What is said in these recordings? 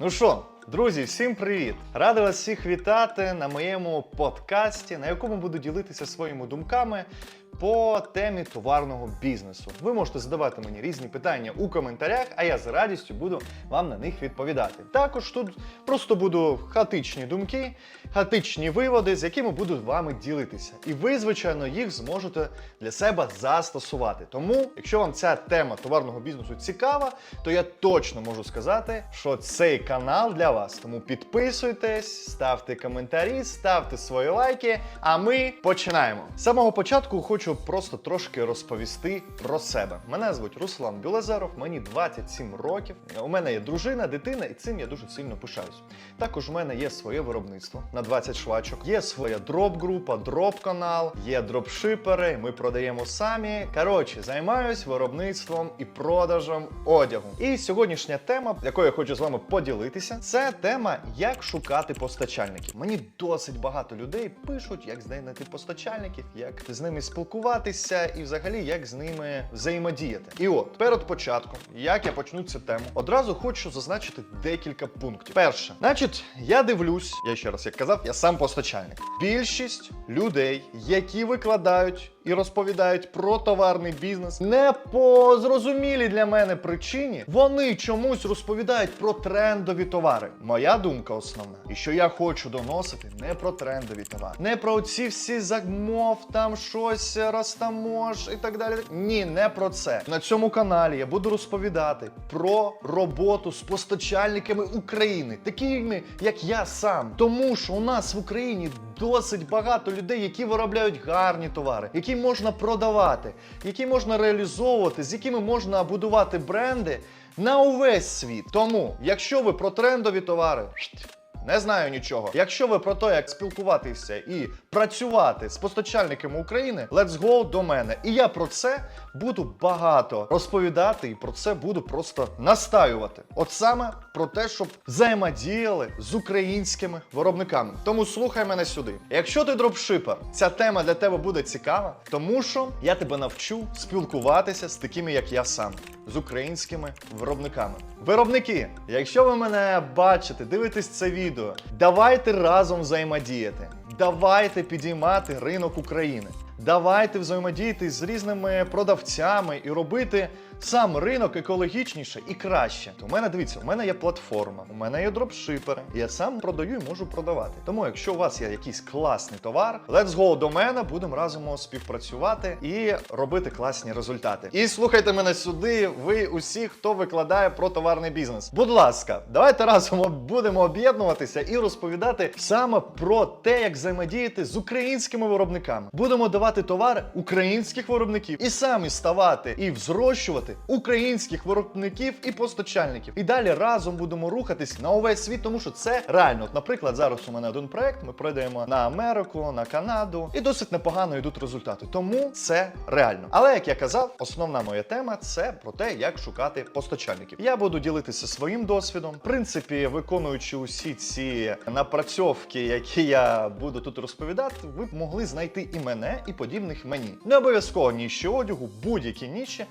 Ну що, друзі, всім привіт! Радий вас всіх вітати на моєму подкасті, на якому буду ділитися своїми думками по темі товарного бізнесу. Ви можете задавати мені різні питання у коментарях, а я з радістю буду вам на них відповідати. Також тут просто буду хаотичні думки, хаотичні виводи, з якими буду з вами ділитися. І ви, звичайно, їх зможете для себе застосувати. Тому, якщо вам ця тема товарного бізнесу цікава, то я точно можу сказати, що цей канал для вас. Тому підписуйтесь, ставте коментарі, ставте свої лайки. А ми починаємо. З самого початку хочу просто трошки розповісти про себе. Мене звуть Руслан Білозеров, мені 27 років. У мене є дружина, дитина, і цим я дуже сильно пишаюсь. Також у мене є своє виробництво на 20 швачок. Є своя дроп-група, дроп-канал, є дропшипери. Ми продаємо самі. Коротше, займаюсь виробництвом і продажем одягу. І сьогоднішня тема, якою я хочу з вами поділитися, це тема, як шукати постачальників. Мені досить багато людей пишуть, як знайти постачальників, як з ними спілкуватися і взагалі як з ними взаємодіяти. І от перед початком, як я почну цю тему, одразу хочу зазначити декілька пунктів. Перше, значить, я дивлюсь, я ще раз як казав, я сам постачальник. Більшість людей, які викладають і розповідають про товарний бізнес, не по зрозумілій для мене причині, вони чомусь розповідають про трендові товари. Моя думка основна, і що я хочу доносити не про трендові товари, не про ці всі замов, там щось розтамож і так далі. Ні, не про це. На цьому каналі я буду розповідати про роботу з постачальниками України, такими як я сам. Тому що у нас в Україні досить багато людей, які виробляють гарні товари, які можна продавати, які можна реалізовувати, з якими можна будувати бренди на увесь світ. Тому, якщо ви про трендові товари. Не знаю нічого. Якщо ви про те, як спілкуватися і працювати з постачальниками України, let's go до мене. І я про це буду багато розповідати і про це буду просто настаювати. От саме про те, щоб взаємодіяли з українськими виробниками. Тому слухай мене сюди. Якщо ти дропшипер, ця тема для тебе буде цікава, тому що я тебе навчу спілкуватися з такими, як я сам, з українськими виробниками. Виробники, якщо ви мене бачите, дивитесь це відео, давайте разом взаємодіяти. Давайте підіймати ринок України. Давайте взаємодіяти з різними продавцями і робити сам ринок екологічніше і краще. У мене дивіться, у мене є платформа, у мене є дропшипери. Я сам продаю і можу продавати. Тому, якщо у вас є якийсь класний товар, let's go до мене, будемо разом співпрацювати і робити класні результати. І слухайте мене сюди, ви усі, хто викладає про товарний бізнес. Будь ласка, давайте разом будемо об'єднуватися і розповідати саме про те, як взаємодіяти з українськими виробниками. Будемо давати товари українських виробників і самі ставати і взрощувати українських виробників і постачальників. І далі разом будемо рухатись на увесь світ, тому що це реально. От, наприклад, зараз у мене один проект. Ми продаємо на Америку, на Канаду, і досить непогано йдуть результати. Тому це реально. Але як я казав, основна моя тема це про те, як шукати постачальників. Я буду ділитися своїм досвідом, в принципі, виконуючи усі ці напрацьовки, які я буду тут розповідати, ви б могли знайти і мене, і подібних мені. Не обов'язково ніші одягу, будь-які ніші,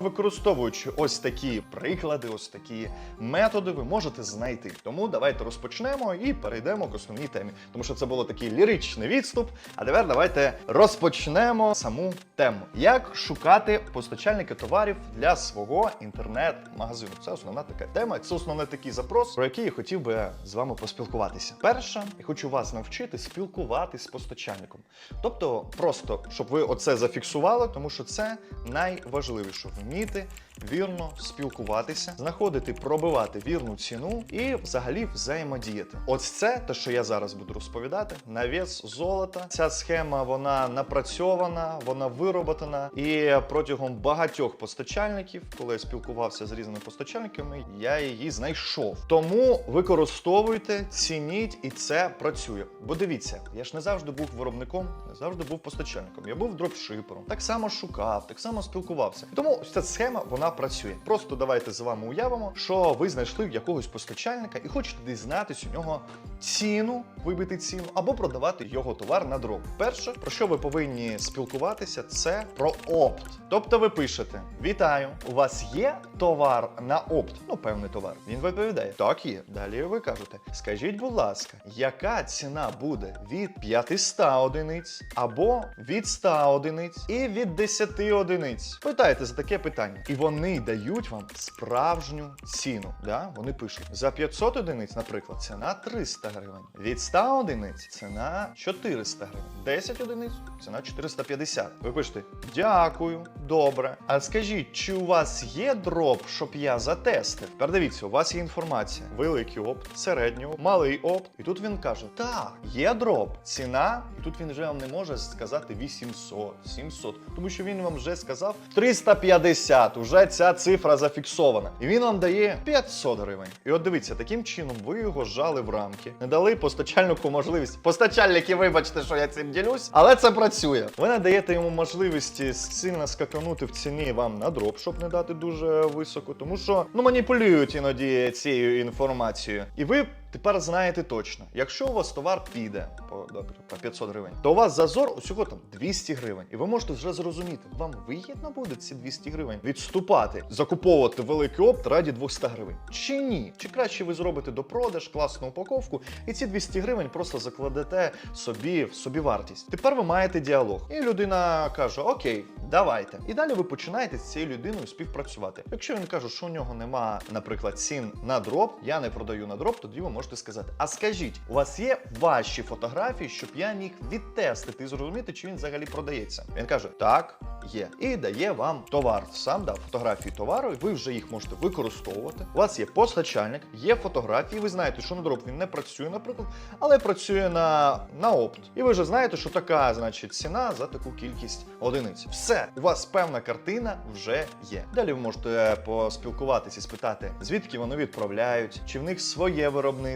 використовуючи ось такі приклади, ось такі методи, ви можете знайти. Тому давайте розпочнемо і перейдемо к основній темі, тому що це було такий ліричний відступ. А тепер давайте розпочнемо саму тему: як шукати постачальники товарів для свого інтернет-магазину. Це основна така тема. Це основний такий запрос, про який я хотів би з вами поспілкуватися. Перше, я хочу вас навчити спілкуватись з постачальником. Тобто, просто щоб ви оце зафіксували, тому що це найважливіше вміти вірно спілкуватися, знаходити, пробивати вірну ціну і взагалі взаємодіяти. Ось це те, що я зараз буду розповідати. На вес золота. Ця схема вона напрацьована, вона вироботана. І протягом багатьох постачальників, коли я спілкувався з різними постачальниками, я її знайшов. Тому використовуйте, цініть, і це працює. Бо дивіться, я ж не завжди був виробником, не завжди був постачальником. Я був дропшипером, так само шукав, так само спілкувався. Тому ця схема вона вона працює. Просто давайте з вами уявимо, що ви знайшли якогось постачальника і хочете дізнатись у нього ціну, вибити ціну, або продавати його товар на дроб. Перше, про що ви повинні спілкуватися, це про опт. Тобто ви пишете: Вітаю! У вас є товар на опт? Ну, певний товар. Він відповідає: Так, є. Далі ви кажете: Скажіть, будь ласка, яка ціна буде від 500 одиниць або від 100 одиниць і від 10 одиниць? Питайте за таке питання. І вони дають вам справжню ціну. Да? Вони пишуть за 500 одиниць, наприклад, ціна 300 гривень. Від 100 одиниць ціна 400 гривень. 10 одиниць ціна 450. Ви пишете дякую, добре. А скажіть, чи у вас є дроб, щоб я затестив? Тепер дивіться, у вас є інформація: великий опт, середній малий опт. І тут він каже: Так, є дроб, ціна. І тут він вже вам не може сказати 800, 700, тому що він вам вже сказав 350. Уже ця цифра зафіксована. І він вам дає 500 гривень. І от дивіться, таким чином ви його жали в рамки, не дали постачальнику можливість. Постачальники, вибачте, що я цим ділюсь, але це працює. Ви надаєте йому можливості сильно скаканути в ціні вам на дроп, щоб не дати дуже високо, тому що ну маніпулюють іноді цією інформацією. І ви тепер знаєте точно, якщо у вас товар піде по, добре, по 500 гривень, то у вас зазор усього там 200 гривень. І ви можете вже зрозуміти, вам вигідно буде ці 200 гривень відступати, закуповувати великий опт раді 200 гривень. Чи ні? Чи краще ви зробите до продаж класну упаковку, і ці 200 гривень просто закладете собі в собі вартість. Тепер ви маєте діалог. І людина каже: Окей, давайте. І далі ви починаєте з цією людиною співпрацювати. Якщо він каже, що у нього нема, наприклад, цін на дроб, я не продаю на дроб, тоді ви можете сказати: А скажіть, у вас є ваші фотографії, щоб я міг відтестити і зрозуміти, чи він взагалі продається? Він каже: Так, є. І дає вам товар. Сам дав фотографії товару, ви вже їх можете використовувати. У вас є постачальник, є фотографії. Ви знаєте, що на дроб він не працює, наприклад, але працює на, на опт. І ви вже знаєте, що така, значить, ціна за таку кількість одиниць. Все, у вас певна картина вже є. Далі ви можете поспілкуватися і спитати, звідки вони відправляють, чи в них своє виробництво.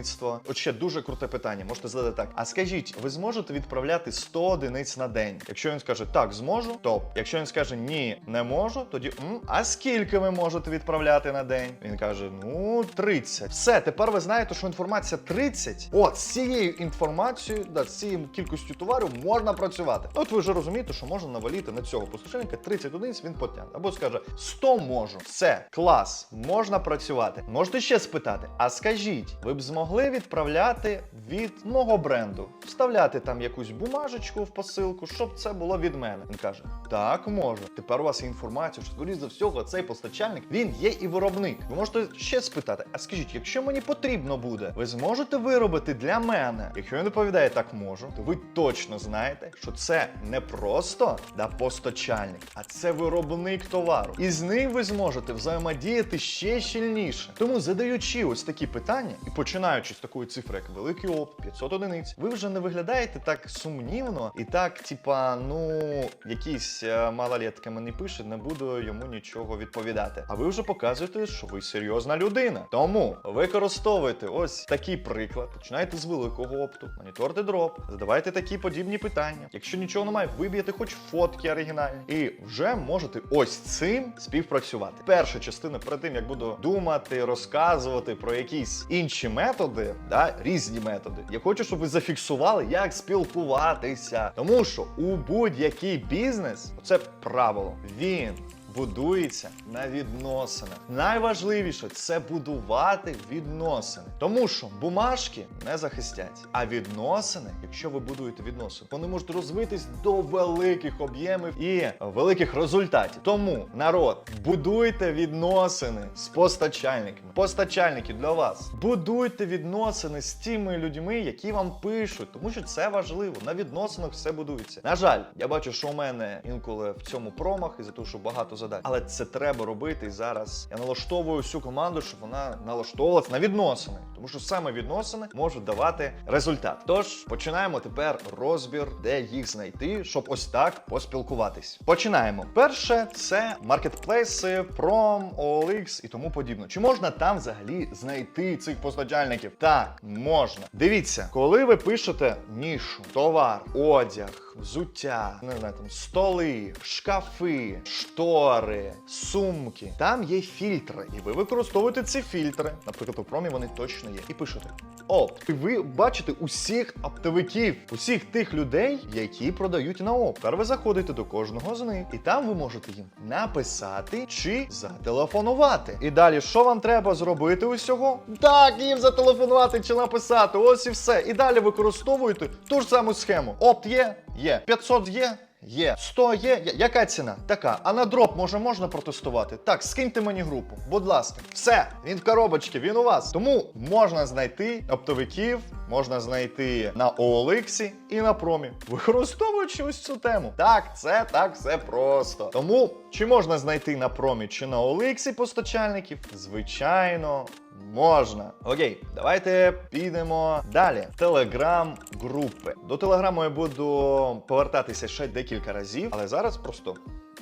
От ще дуже круте питання. Можете задати так: а скажіть, ви зможете відправляти 100 одиниць на день? Якщо він скаже так, зможу, топ. Якщо він скаже ні, не можу, тоді м, а скільки ви можете відправляти на день? Він каже: ну 30. Все, тепер ви знаєте, що інформація 30. От з цією інформацією, да, з цією кількістю товару можна працювати. От ви вже розумієте, що можна наваліти на цього постачальника 30 одиниць, він потягне. Або скаже 100 можу. Все, клас, можна працювати. Можете ще спитати: а скажіть, ви б змогли відправляти від мого бренду, вставляти там якусь бумажечку в посилку, щоб це було від мене. Він каже: Так, можу. Тепер у вас є інформація, що скоріш за всього цей постачальник він є і виробник. Ви можете ще спитати: а скажіть, якщо мені потрібно буде, ви зможете виробити для мене? Якщо він відповідає так можу, то ви точно знаєте, що це не просто да постачальник, а це виробник товару. І з ним ви зможете взаємодіяти ще щільніше. Тому задаючи ось такі питання і починаючи з такої цифри, як великий опт, 500 одиниць, ви вже не виглядаєте так сумнівно і так, типа, ну якийсь е, малолетка мені пише, не буду йому нічого відповідати. А ви вже показуєте, що ви серйозна людина. Тому використовуйте ось такий приклад. Починайте з великого опту, моніторте дроп, задавайте такі подібні питання. Якщо нічого немає, виб'єте хоч фотки оригінальні, і вже можете ось цим співпрацювати. Перша частина перед тим, як буду думати, розказувати про якісь інші методи, да, різні методи. Я хочу, щоб ви зафіксували, як спілкуватися. Тому що у будь-який бізнес це правило. Він будується на відносинах. Найважливіше це будувати відносини, тому що бумажки не захистять. А відносини, якщо ви будуєте відносини, вони можуть розвитись до великих об'ємів і великих результатів. Тому народ, будуйте відносини з постачальниками. Постачальники для вас. Будуйте відносини з тими людьми, які вам пишуть, тому що це важливо. На відносинах все будується. На жаль, я бачу, що у мене інколи в цьому промах, із за того, що багато задач. Але це треба робити. І зараз я налаштовую всю команду, щоб вона налаштовувалась на відносини, тому що саме відносини можуть давати результат. Тож починаємо тепер розбір, де їх знайти, щоб ось так поспілкуватись. Починаємо. Перше це маркетплейси, пром, OLX і тому подібне. Чи можна там взагалі знайти цих постачальників? Так, можна. Дивіться, коли ви пишете нішу, товар, одяг, взуття, не знаю, там столи, шкафи, штори. сумки. Там є фільтри, і ви використовуєте ці фільтри. Наприклад, у промі вони точно є. І пишете опт. І ви бачите усіх оптовиків, усіх тих людей, які продають на опт. Тепер ви заходите до кожного з них, і там ви можете їм написати чи зателефонувати. І далі, що вам треба зробити усього? Так, їм зателефонувати чи написати. Ось і все. І далі використовуєте ту ж саму схему. Опт є, є. 500 є. Є 100 є. Яка ціна? Така. А на дроп може можна протестувати? Так, скиньте мені групу. Будь ласка, все. Він в коробочці, він у вас. Тому можна знайти оптовиків, можна знайти на OLX і на промі, використовуючи ось цю тему. Так, це так все просто. Тому чи можна знайти на промі чи на OLX постачальників? Звичайно. Можна. Окей, давайте підемо далі. Телеграм групи. До телеграму я буду повертатися ще декілька разів, але зараз просто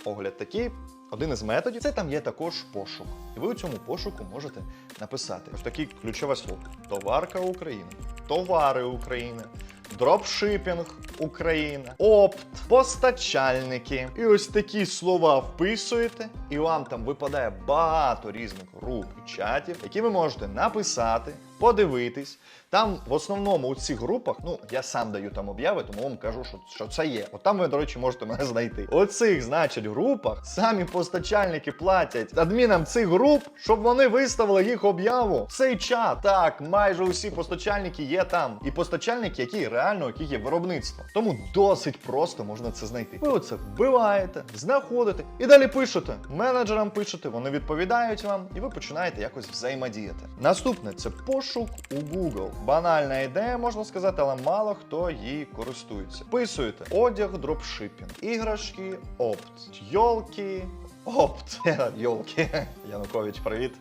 огляд такий. Один із методів це там є також пошук. І ви у цьому пошуку можете написати ось такі ключове слово: товарка України, товари України. Дропшипінг Україна, опт, постачальники. І ось такі слова вписуєте, і вам там випадає багато різних груп і чатів, які ви можете написати, подивитись. Там в основному у цих групах, ну я сам даю там обяви, тому вам кажу, що, що це є. От там ви, до речі, можете мене знайти. У цих, значить, групах самі постачальники платять адмінам цих груп, щоб вони виставили їх об'яву. Цей чат. Так, майже усі постачальники є там. І постачальники, які реально, які є виробництво. Тому досить просто можна це знайти. Ви оце вбиваєте, знаходите і далі пишете. Менеджерам пишете, вони відповідають вам, і ви починаєте якось взаємодіяти. Наступне це пошук у Google. Банальна ідея, можна сказати, але мало хто її користується. Писуєте одяг, дропшипінг, іграшки, опт, йолки, опт. Йолки. Янукович, привіт.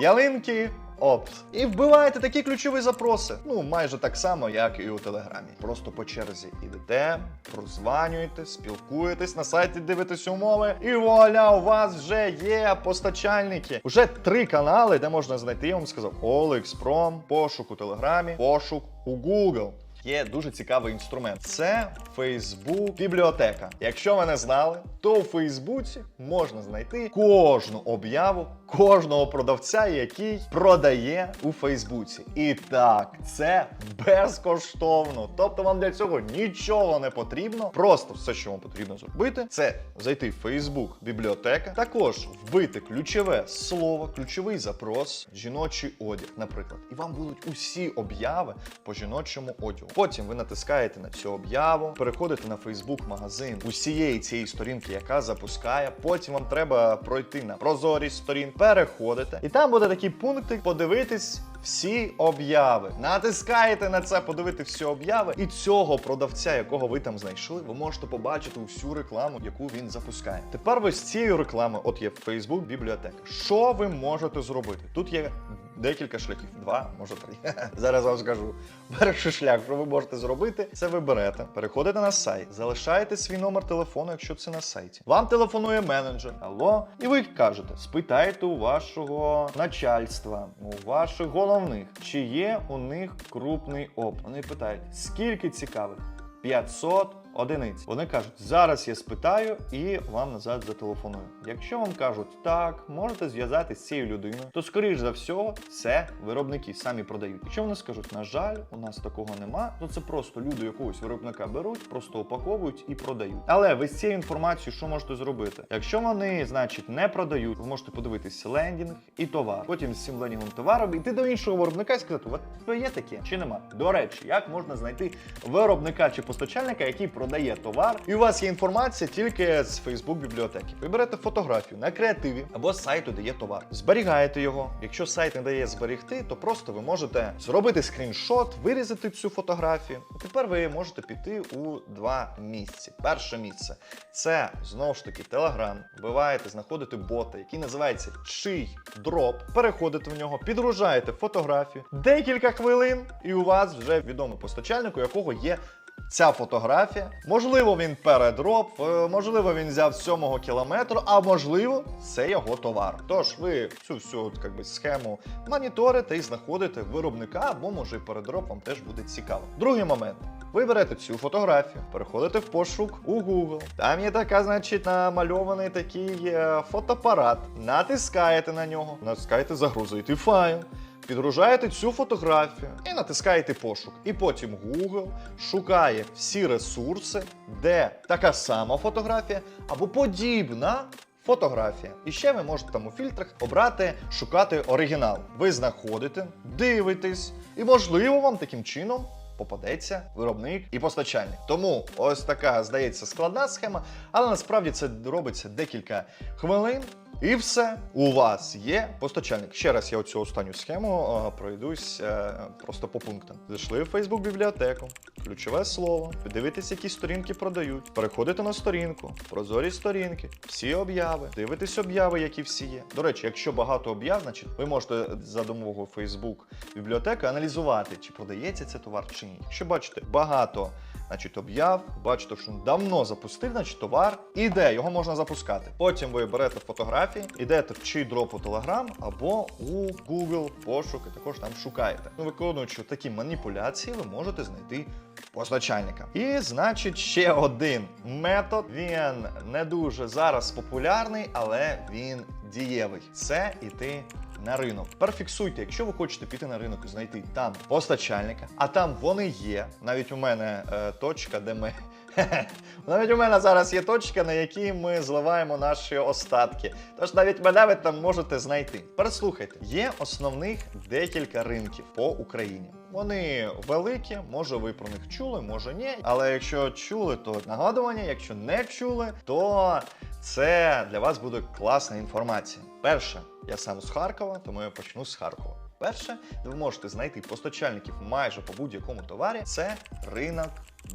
Ялинки. Опт. І вбиваєте такі ключові запроси. Ну, майже так само, як і у Телеграмі. Просто по черзі ідете, прозванюєте, спілкуєтесь на сайті, дивитесь умови, і вуаля, у вас вже є постачальники. Уже три канали, де можна знайти, я вам сказав, OLX, Prom, пошук у Телеграмі, пошук у Google. Є дуже цікавий інструмент. Це Facebook бібліотека. Якщо ви не знали, то у Фейсбуці можна знайти кожну об'яву кожного продавця, який продає у Фейсбуці. І так, це безкоштовно. Тобто вам для цього нічого не потрібно. Просто все, що вам потрібно зробити, це зайти в Facebook бібліотека, також вбити ключове слово, ключовий запрос, жіночий одяг, наприклад. І вам будуть усі обяви по жіночому одягу. Потім ви натискаєте на цю об'яву, переходите на Facebook магазин усієї цієї сторінки, яка запускає. Потім вам треба пройти на прозорість сторін, переходите, і там буде такий пункт подивитись. Всі обяви. Натискаєте на це, подивити всі обяви, і цього продавця, якого ви там знайшли, ви можете побачити всю рекламу, яку він запускає. Тепер ви з цією рекламою, от є Facebook бібліотека. Що ви можете зробити? Тут є декілька шляхів, два, може три. Зараз вам скажу. Перший шлях, що ви можете зробити, це ви берете, переходите на сайт, залишаєте свій номер телефону, якщо це на сайті. Вам телефонує менеджер, алло, і ви кажете, спитайте у вашого начальства, у ваших головних, чи є у них крупний опт. Вони питають, скільки цікавих? 500 одиниць. Вони кажуть, зараз я спитаю і вам назад зателефоную. Якщо вам кажуть так, можете зв'язатися з цією людиною, то скоріш за все, це виробники самі продають. Якщо вони скажуть, на жаль, у нас такого нема, то це просто люди якогось виробника беруть, просто упаковують і продають. Але ви з цією інформацією що можете зробити? Якщо вони, значить, не продають, ви можете подивитися лендінг і товар. Потім з цим лендінгом товаром йти до іншого виробника і сказати, от тебе є таке чи нема. До речі, як можна знайти виробника чи постачальника, який продає товар, і у вас є інформація тільки з Facebook бібліотеки. Ви берете фотографію на креативі або з сайту, де є товар. Зберігаєте його. Якщо сайт не дає зберегти, то просто ви можете зробити скріншот, вирізати цю фотографію. І тепер ви можете піти у два місця. Перше місце це знову ж таки Telegram. Вбиваєте, знаходите бота, який називається чий дроп. Переходите в нього, підгружаєте фотографію. Декілька хвилин, і у вас вже відомий постачальник, у якого є Ця фотографія, можливо, він передроп, е, можливо, він взяв 7 кілометру, а можливо, це його товар. Тож ви цю всю как би, схему моніторите і знаходите виробника, або може передроп вам теж буде цікаво. Другий момент. Ви берете цю фотографію, переходите в пошук у Google. Там є така, значить, намальований такий е, фотоапарат. Натискаєте на нього, натискаєте загрузити файл. Підгружаєте цю фотографію і натискаєте пошук. І потім Google шукає всі ресурси, де така сама фотографія або подібна фотографія. І ще ви можете там у фільтрах обрати шукати оригінал. Ви знаходите, дивитесь, і можливо вам таким чином. Попадеться виробник і постачальник. Тому ось така здається складна схема, але насправді це робиться декілька хвилин. І все, у вас є постачальник. Ще раз я оцю останню схему е, пройдусь е, просто по пунктам. Зайшли в Facebook бібліотеку, ключове слово, подивитесь, які сторінки продають. Переходите на сторінку, прозорі сторінки, всі обяви, дивитесь обяви, які всі є. До речі, якщо багато об'яв, значить ви можете за допомогою Facebook бібліотеки аналізувати, чи продається цей товар чи ні. Якщо бачите багато значить, об'яв, бачите, що давно запустив, значить товар іде, його можна запускати. Потім ви берете фотографії, йдете в чи дроп у Telegram або у Google пошук і також там шукаєте. Ну, виконуючи такі маніпуляції, ви можете знайти постачальника. І значить, ще один метод. Він не дуже зараз популярний, але він дієвий. Це іти на ринок. Тепер фіксуйте, якщо ви хочете піти на ринок і знайти там постачальника, а там вони є. Навіть у мене е, точка, де ми. Навіть у мене зараз є точка, на якій ми зливаємо наші остатки. Тож навіть мене ви там можете знайти. Переслухайте, є основних декілька ринків по Україні. Вони великі, може ви про них чули, може ні. Але якщо чули, то нагадування. Якщо не чули, то це для вас буде класна інформація. Перше, я сам з Харкова, тому я почну з Харкова. Перше, де ви можете знайти постачальників майже по будь-якому товарі, це ринок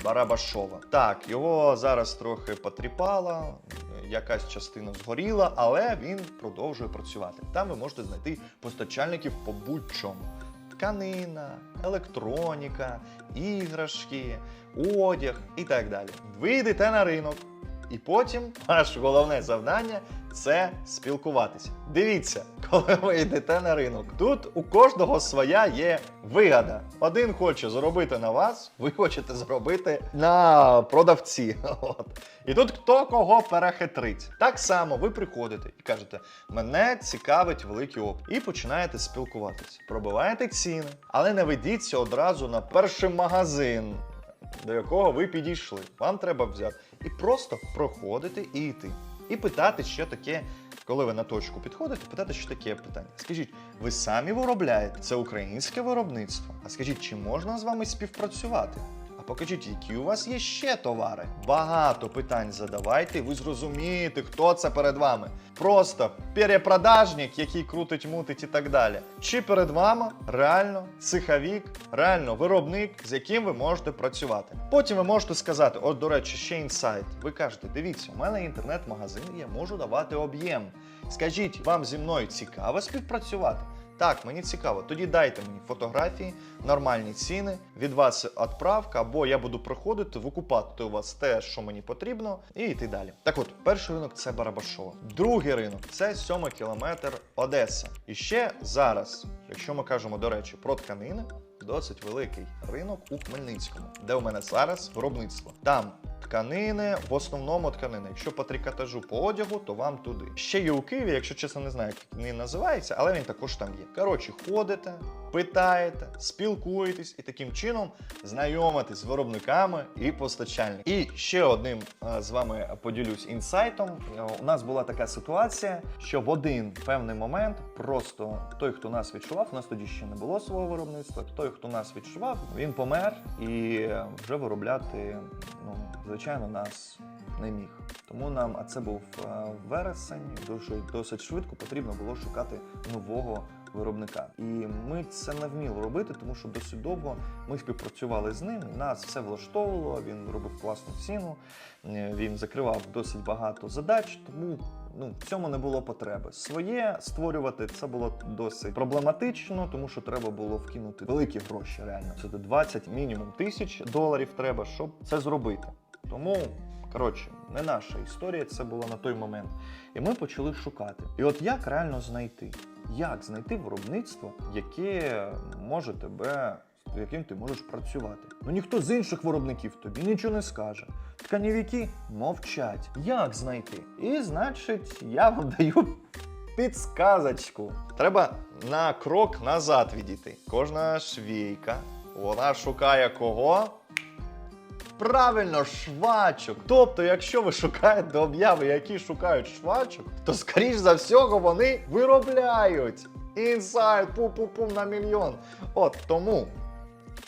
Барабашова. Так, його зараз трохи потріпало, якась частина згоріла, але він продовжує працювати. Там ви можете знайти постачальників по будь-чому. Тканина, електроніка, іграшки, одяг і так далі. Ви йдете на ринок, і потім ваше головне завдання це спілкуватися. Дивіться, коли ви йдете на ринок, тут у кожного своя є вигода. Один хоче заробити на вас, ви хочете заробити на продавці. От. І тут хто кого перехитрить. Так само ви приходите і кажете: мене цікавить великий опит. І починаєте спілкуватися. Пробиваєте ціни, але не ведіться одразу на перший магазин, до якого ви підійшли. Вам треба взяти. І просто проходити і йти. І питати, що таке, коли ви на точку підходите, питати, що таке питання. Скажіть, ви самі виробляєте? Це українське виробництво. А скажіть, чи можна з вами співпрацювати? Покажіть, які у вас є ще товари. Багато питань задавайте, і ви зрозумієте, хто це перед вами. Просто перепродажник, який крутить, мутить і так далі. Чи перед вами реально цеховік, реально виробник, з яким ви можете працювати. Потім ви можете сказати: от, до речі, ще інсайт. Ви кажете, дивіться, у мене інтернет-магазин, я можу давати об'єм. Скажіть, вам зі мною цікаво співпрацювати? Так, мені цікаво. Тоді дайте мені фотографії, нормальні ціни, від вас відправка, або я буду приходити, викупати у вас те, що мені потрібно, і йти далі. Так от, перший ринок це Барабашова. Другий ринок це 7 кілометр Одеса. І ще зараз, якщо ми кажемо, до речі, про тканини, досить великий ринок у Хмельницькому, де у мене зараз виробництво. Там тканини, в основному тканини. Якщо по трикотажу по одягу, то вам туди. Ще є у Києві, якщо чесно не знаю, як він називається, але він також там є. Коротше, ходите, питаєте, спілкуєтесь і таким чином знайомитесь з виробниками і постачальниками. І ще одним е, з вами поділюсь інсайтом. Е, У нас була така ситуація, що в один певний момент просто той, хто нас відчував, у нас тоді ще не було свого виробництва. Той, хто нас відчував, він помер і е, вже виробляти, ну звичайно, нас не міг. Тому нам, а це був е, вересень, досить, швидко потрібно було шукати нового виробника. І ми це не вміли робити, тому що досить довго ми співпрацювали з ним. Нас все влаштовувало. Він робив класну ціну, е, він закривав досить багато задач, тому. Ну, в цьому не було потреби. Своє створювати це було досить проблематично, тому що треба було вкинути великі гроші. Реально це до 20 мінімум тисяч доларів треба, щоб це зробити. Тому коротше, не наша історія, це було на той момент. І ми почали шукати. І от як реально знайти? Як знайти виробництво, яке може тебе з яким ти можеш працювати. Ну ніхто з інших виробників тобі нічого не скаже. Тканівики мовчать. Як знайти? І значить, я вам даю підсказочку. Треба на крок назад відійти. Кожна швійка, вона шукає кого? Правильно, швачок. Тобто, якщо ви шукаєте обяви, які шукають швачок, то скоріш за всього вони виробляють. Інсайд, пу-пу-пум на мільйон. От тому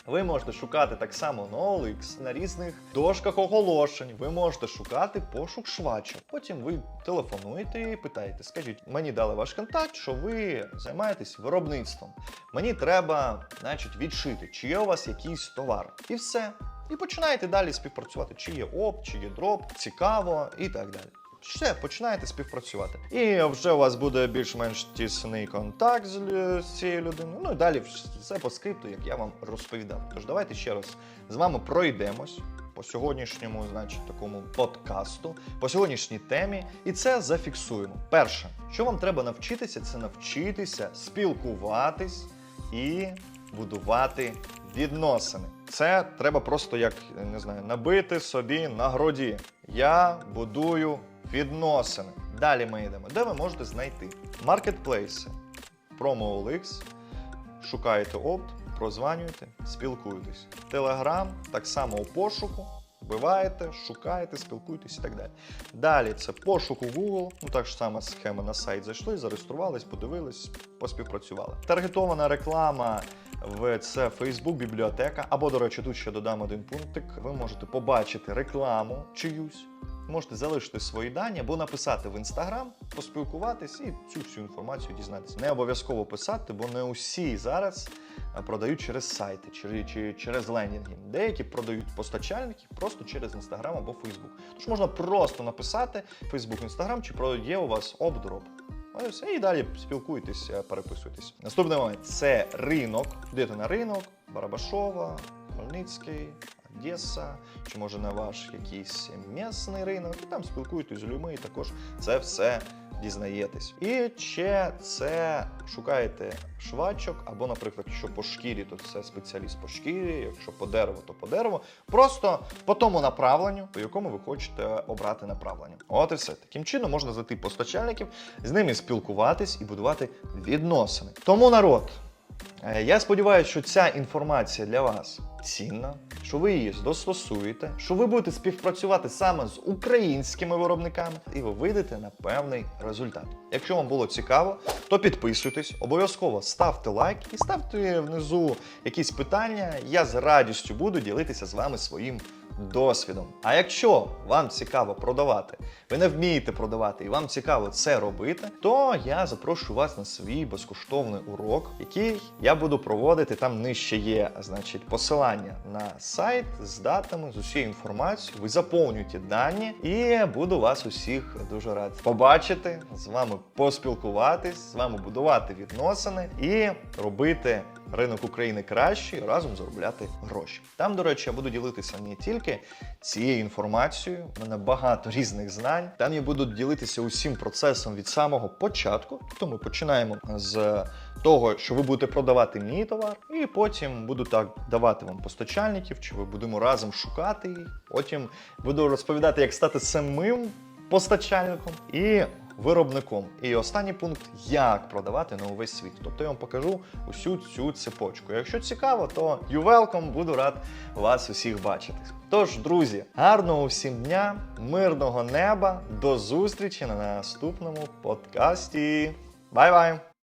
ви можете шукати так само на OLX, на різних дошках оголошень. Ви можете шукати пошук швачок. Потім ви телефонуєте і питаєте: скажіть, мені дали ваш контакт, що ви займаєтесь виробництвом. Мені треба, значить, відшити, чи є у вас якийсь товар. І все. І починаєте далі співпрацювати, чи є оп, чи є дроп, цікаво і так далі. Все, починаєте співпрацювати. І вже у вас буде більш-менш тісний контакт з, цією людиною. Ну і далі все по скрипту, як я вам розповідав. Тож давайте ще раз з вами пройдемось по сьогоднішньому, значить, такому подкасту, по сьогоднішній темі, і це зафіксуємо. Перше, що вам треба навчитися, це навчитися спілкуватись і будувати відносини. Це треба просто як не знаю, набити собі на груді. Я будую відносини. Далі ми йдемо. Де ви можете знайти маркетплейси, промо OLX, шукаєте опт, прозванюєте, спілкуєтесь. Телеграм так само у пошуку. Вбиваєте, шукаєте, спілкуєтесь і так далі. Далі це пошук у Google, ну так ж сама схема на сайт зайшли, зареєструвались, подивились, поспівпрацювали. Таргетована реклама в це Facebook, бібліотека. Або, до речі, тут ще додам один пунктик. Ви можете побачити рекламу чиюсь. Можете залишити свої дані або написати в інстаграм, поспілкуватись і цю всю інформацію дізнатися. Не обов'язково писати, бо не усі зараз продають через сайти чи через лендінги. Деякі продають постачальники просто через інстаграм або Фейсбук. Тож можна просто написати Фейсбук, інстаграм, чи про є у вас обдроп. І далі спілкуйтесь, е, переписуйтесь. Наступний момент це ринок. Йдете на ринок, Барабашова, Хмельницький, Одеса, чи може на ваш якийсь місний ринок, і там спілкуєтесь з людьми, і також це все дізнаєтесь. І ще це шукаєте швачок, або, наприклад, якщо по шкірі, то це спеціаліст по шкірі, якщо по дереву, то по дереву. Просто по тому направленню, по якому ви хочете обрати направлення. От і все. Таким чином можна знайти постачальників, з ними спілкуватись і будувати відносини. Тому народ. Е, Я сподіваюся, що ця інформація для вас цінна, що ви її застосуєте, що ви будете співпрацювати саме з українськими виробниками, і ви вийдете на певний результат. Якщо вам було цікаво, то підписуйтесь, обов'язково ставте лайк і ставте внизу якісь питання. Я з радістю буду ділитися з вами своїм досвідом. А якщо вам цікаво продавати, ви не вмієте продавати і вам цікаво це робити, то я запрошую вас на свій безкоштовний урок, який я буду проводити. Там нижче є, значить, посилання на сайт з датами, з усією інформацією. Ви заповнюєте дані, і буду вас усіх дуже радий побачити, з вами поспілкуватись, з вами будувати відносини і робити ринок України краще і разом заробляти гроші. Там, до речі, я буду ділитися не тільки цією інформацією, в мене багато різних знань. Там я буду ділитися усім процесом від самого початку. То ми починаємо з того, що ви будете продавати мій товар, і потім буду так давати вам постачальників, чи ви будемо разом шукати їх. Потім буду розповідати, як стати самим постачальником і виробником. І останній пункт як продавати на увесь світ. Тобто я вам покажу усю цю цепочку. Якщо цікаво, то you welcome, буду рад вас усіх бачити. Тож, друзі, гарного всім дня, мирного неба, до зустрічі на наступному подкасті. Бай-бай!